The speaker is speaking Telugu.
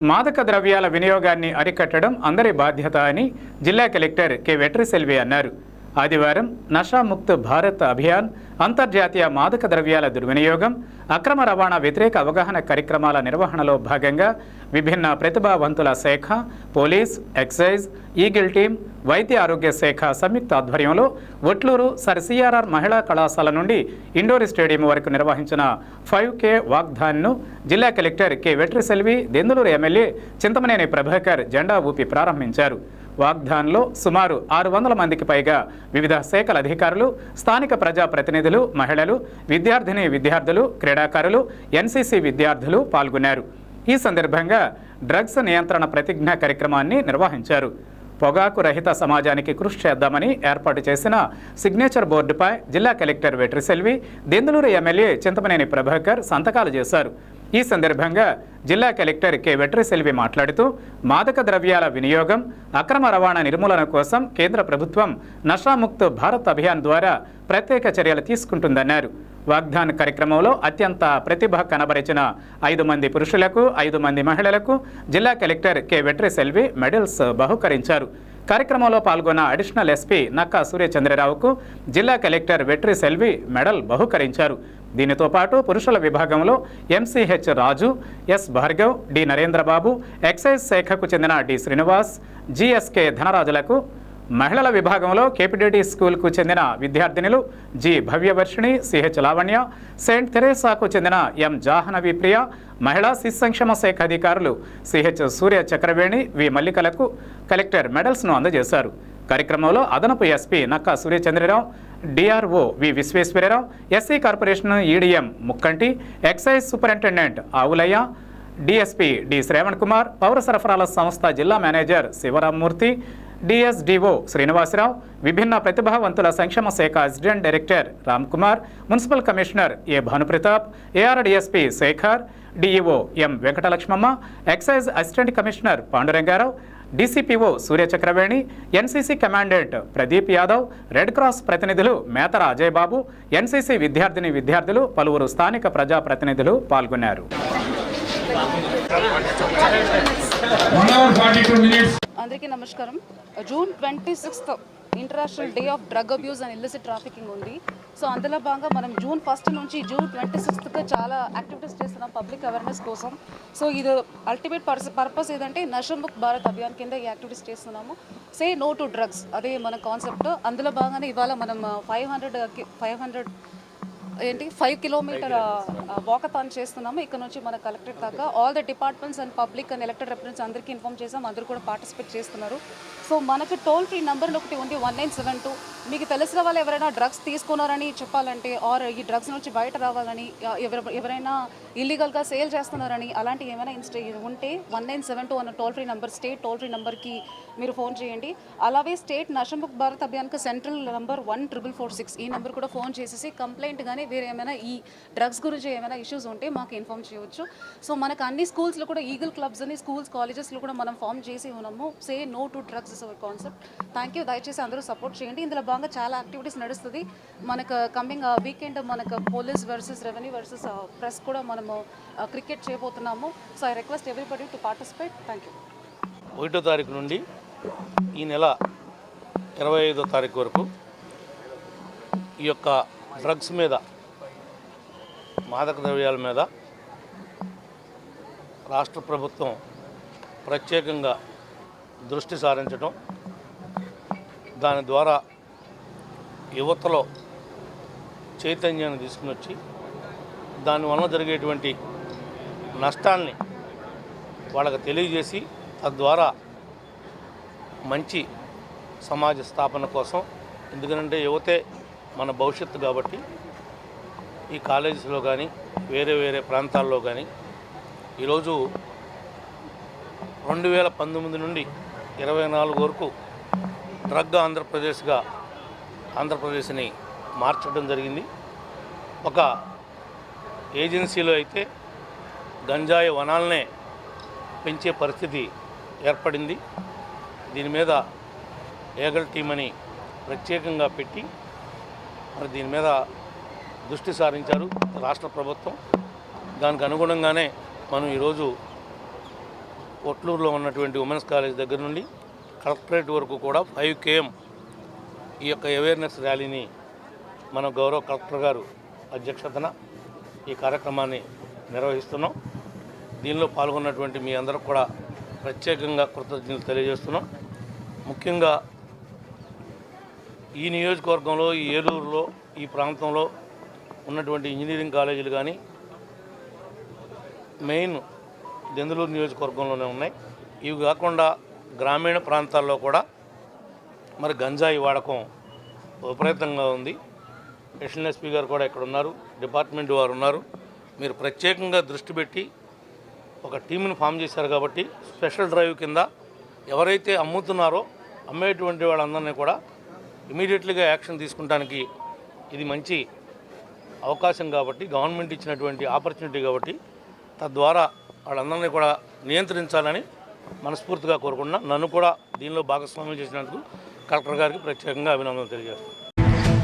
మాదక ద్రవ్యాల వినియోగాన్ని అరికట్టడం అందరి బాధ్యత అని జిల్లా కలెక్టర్ కె. వెట్రిసెల్వి అన్నారు. ఆదివారం నషాముక్త్ భారత్ అభియాన్ అంతర్జాతీయ మాదక ద్రవ్యాల దుర్వినియోగం అక్రమ రవాణా వ్యతిరేక అవగాహన కార్యక్రమాల నిర్వహణలో భాగంగా విభిన్న ప్రతిభావంతుల శాఖ పోలీస్ ఎక్సైజ్ ఈగిల్ టీం వైద్య ఆరోగ్య శాఖ సంయుక్త ఆధ్వర్యంలో ఒట్లూరు సర్ సిఆర్ఆర్ మహిళా కళాశాల నుండి ఇండోర్ స్టేడియం వరకు నిర్వహించిన ఫైవ్ కే వాగ్దాన్ను జిల్లా collector K. Vetriselvi Denduluru MLA Chintamaneni Prabhakar జెండా ఊపి ప్రారంభించారు. వాగ్దాన్లో సుమారు ఆరు వందల మందికి పైగా వివిధ శాఖల అధికారులు స్థానిక ప్రజాప్రతినిధులు మహిళలు విద్యార్థిని విద్యార్థులు క్రీడాకారులు ఎన్సీసీ విద్యార్థులు పాల్గొన్నారు. ఈ సందర్భంగా డ్రగ్స్ నియంత్రణ ప్రతిజ్ఞ కార్యక్రమాన్ని నిర్వహించారు. పొగాకు రహిత సమాజానికి కృషి చేద్దామని ఏర్పాటు చేసిన సిగ్నేచర్ బోర్డుపై జిల్లా కలెక్టర్ వెట్రిసెల్వి దెందులూరు ఎమ్మెల్యే చింతమనేని ప్రభాకర్ సంతకాలు చేశారు. ఈ సందర్భంగా జిల్లా కలెక్టర్ కె. వెట్రిసెల్వి మాట్లాడుతూ మాదక ద్రవ్యాల వినియోగం అక్రమ రవాణా నిర్మూలన కోసం కేంద్ర ప్రభుత్వం నషాముక్త్ భారత్ అభియాన్ ద్వారా ప్రత్యేక చర్యలు తీసుకుంటుందన్నారు. వాగ్దాన్ కార్యక్రమంలో అత్యంత ప్రతిభ కనబరిచిన ఐదు మంది పురుషులకు ఐదు మంది మహిళలకు జిల్లా కలెక్టర్ కె. వెట్రిసెల్వి మెడల్స్ బహుకరించారు. కార్యక్రమంలో పాల్గొన్న అడిషనల్ ఎస్పీ నక్కా సూర్యచంద్రరావుకు జిల్లా కలెక్టర్ వెట్రి సెల్వి మెడల్ బహుకరించారు. దీనితో పాటు పురుషుల విభాగంలో MCH Raju S Bhargav D Narendrababu excise శాఖకు చెందిన డి శ్రీనివాస్ జిఎస్కే ధనరాజులకు మహిళల విభాగంలో కేపిడిటి స్కూల్కు చెందిన విద్యార్థినులు G. Bhavyavarshini CH Lavanya saint తెరేసాకు చెందిన ఎం. జాహ్నవి ప్రియ మహిళా శిశు సంక్షేమ శాఖ అధికారులు సిహెచ్ సూర్య చక్రవేణి వి. మల్లికలకు కలెక్టర్ మెడల్స్ను అందజేశారు. కార్యక్రమంలో అదనపు SP Nakka Suryachandrarao DRO V. Visweswararao SC corporation EDM Mukkanti excise superintendent Avulayya DSP D. Shravan Kumar పౌర సరఫరాల సంస్థ జిల్లా మేనేజర్ శివరామ్మూర్తి డిఎస్డిఓ శ్రీనివాసరావు విభిన్న ప్రతిభావంతుల సంక్షేమ శాఖ assistant director Ram Kumar municipal commissioner A Bhanuprathap ARDSP Sekhar DEO M Venkatalakshmamma excise assistant commissioner Pandurangarao DCPO Suryachakraveni NCC commandant Pradeep Yadav red cross ప్రతినిధులు మేతర అజయ్ బాబు ఎన్సీసీ విద్యార్థిని విద్యార్థులు పలువురు స్థానిక ప్రజాప్రతినిధులు పాల్గొన్నారు 1 hour forty-two minutes. అందరికీ నమస్కారం. June twenty sixth international day of drug abuse and illicit trafficking ఉంది. సో అందులో భాగంగా మనం జూన్ ఫస్ట్ నుంచి జూన్ ట్వంటీ సిక్స్త్కి చాలా యాక్టివిటీస్ చేస్తున్నాం పబ్లిక్ అవేర్నెస్ కోసం. సో ఇది అల్టిమేట్ పర్స్ పర్పస్ ఏదంటే నషముక్ భారత్ అభియాన్ కింద ఈ యాక్టివిటీస్ చేస్తున్నాము. సే నో టు డ్రగ్స్ అదే మన కాన్సెప్ట్. అందులో భాగంగానే ఇవాళ మనం ఫైవ్ హండ్రెడ్ ఫైవ్ హండ్రెడ్ ఏంటి? ఫైవ్ కిలోమీటర్ వాకథాన్ చేస్తున్నాము. ఇక్కడ నుంచి మన కలెక్టరేట్ దాకా all the departments and public and elected represents అందరికీ ఇన్ఫామ్ చేసాం అందరూ కూడా పార్టిసిపేట్ చేస్తున్నారు. సో మనకి టోల్ ఫ్రీ నెంబర్ ఒకటి ఉంది వన్ నైన్ సెవెన్ టూ మీకు తెలిసిన వాళ్ళు ఎవరైనా డ్రగ్స్ తీసుకున్నారని చెప్పాలంటే ఆర్ ఈ డ్రగ్స్ నుంచి బయట రావాలని ఎవరైనా ఇల్లీగల్గా సేల్ చేస్తున్నారని అలాంటి ఏమైనా ఇన్స్టే ఉంటే వన్ నైన్ సెవెన్ టూ అన్న toll free number state toll free నెంబర్కి మీరు ఫోన్ చేయండి. అలాగే state Nashamukt Bharat అభియాన్కి central number one triple four six ఈ నెంబర్ కూడా ఫోన్ చేసేసి కంప్లైంట్ కానీ వేరే ఏమైనా ఈ డ్రగ్స్ గురించి ఏమైనా ఇష్యూస్ ఉంటే మాకు ఇన్ఫామ్ చేయవచ్చు సో మనకు అన్ని స్కూల్స్లో కూడా ఈగల్ క్లబ్స్ అని స్కూల్స్ కాలేజెస్లో కూడా మనం ఫామ్ చేసి ఉన్నాము. Say no to drugs is our concept thank you దయచేసి అందరూ సపోర్ట్ చేయండి. ఇందులో భాగంగా చాలా యాక్టివిటీస్ నడుస్తుంది. మనకు కమింగ్ వీకెండ్ మనకు police versus revenue versus press కూడా మనము క్రికెట్ చేయబోతున్నాము. So I request everybody to participate thank you ఒకటో తారీఖు నుండి ఈ నెల ఇరవై ఐదో తారీఖు వరకు ఈ యొక్క డ్రగ్స్ మీద మాదక ద్రవ్యాల మీద రాష్ట్ర ప్రభుత్వం ప్రత్యేకంగా దృష్టి సారించడం దాని ద్వారా యువతలో చైతన్యాన్ని తీసుకుని వచ్చి దానివల్ల జరిగేటువంటి నష్టాల్ని వాళ్ళకి తెలియజేసి తద్వారా మంచి సమాజ స్థాపన కోసం ఎందుకంటే యువతే మన భవిష్యత్తు కాబట్టి ఈ కాలేజెస్లో కానీ వేరే వేరే ప్రాంతాల్లో కానీ ఈరోజు రెండు వేల పంతొమ్మిది నుండి ఇరవై నాలుగు వరకు డ్రగ్ ఆంధ్రప్రదేశ్గా ఆంధ్రప్రదేశ్ని మార్చడం జరిగింది. ఒక ఏజెన్సీలో అయితే గంజాయి వనాలనే పెంచే పరిస్థితి ఏర్పడింది. దీని మీద ఏగల్ టీం అని ప్రత్యేకంగా పెట్టి మరి దీని మీద దృష్టి సారించారు రాష్ట్ర ప్రభుత్వం. దానికి అనుగుణంగానే మనం ఈరోజు ఒట్లూరులో ఉన్నటువంటి ఉమెన్స్ కాలేజ్ దగ్గర నుండి కలెక్టరేట్ వరకు కూడా ఫైవ్ కేఎం ఈ యొక్క అవేర్నెస్ ర్యాలీని మన గౌరవ కలెక్టర్ గారు అధ్యక్షతన ఈ కార్యక్రమాన్ని నిర్వహిస్తున్నాం. దీనిలో పాల్గొన్నటువంటి మీ అందరూ కూడా ప్రత్యేకంగా కృతజ్ఞతలు తెలియజేస్తున్నాం. ముఖ్యంగా ఈ నియోజకవర్గంలో ఈ ఏలూరులో ఈ ప్రాంతంలో ఉన్నటువంటి ఇంజనీరింగ్ కాలేజీలు కానీ మెయిన్ దెందులూరు నియోజకవర్గంలోనే ఉన్నాయి. ఇవి కాకుండా గ్రామీణ ప్రాంతాల్లో కూడా మరి గంజాయి వాడకం విపరీతంగా ఉంది. ఎస్ఎన్ఎస్పీ ఎస్పీ గారు కూడా ఇక్కడ ఉన్నారు. డిపార్ట్మెంట్ వారు ఉన్నారు. మీరు ప్రత్యేకంగా దృష్టి పెట్టి ఒక టీంని ఫామ్ చేశారు కాబట్టి స్పెషల్ డ్రైవ్ కింద ఎవరైతే అమ్ముతున్నారో అమ్మేటువంటి వాళ్ళందరినీ కూడా ఇమీడియట్లీగా యాక్షన్ తీసుకుంటానికి ఇది మంచి అవకాశం కాబట్టి గవర్నమెంట్ ఇచ్చినటువంటి ఆపర్చునిటీ కాబట్టి తద్వారా వాళ్ళందరినీ కూడా నియంత్రించాలని మనస్ఫూర్తిగా కోరుకుంటున్నా. నన్ను కూడా దీనిలో భాగస్వామ్యం చేసినందుకు కలెక్టర్ గారికి ప్రత్యేకంగా అభినందనలు తెలియజేస్తున్నాను.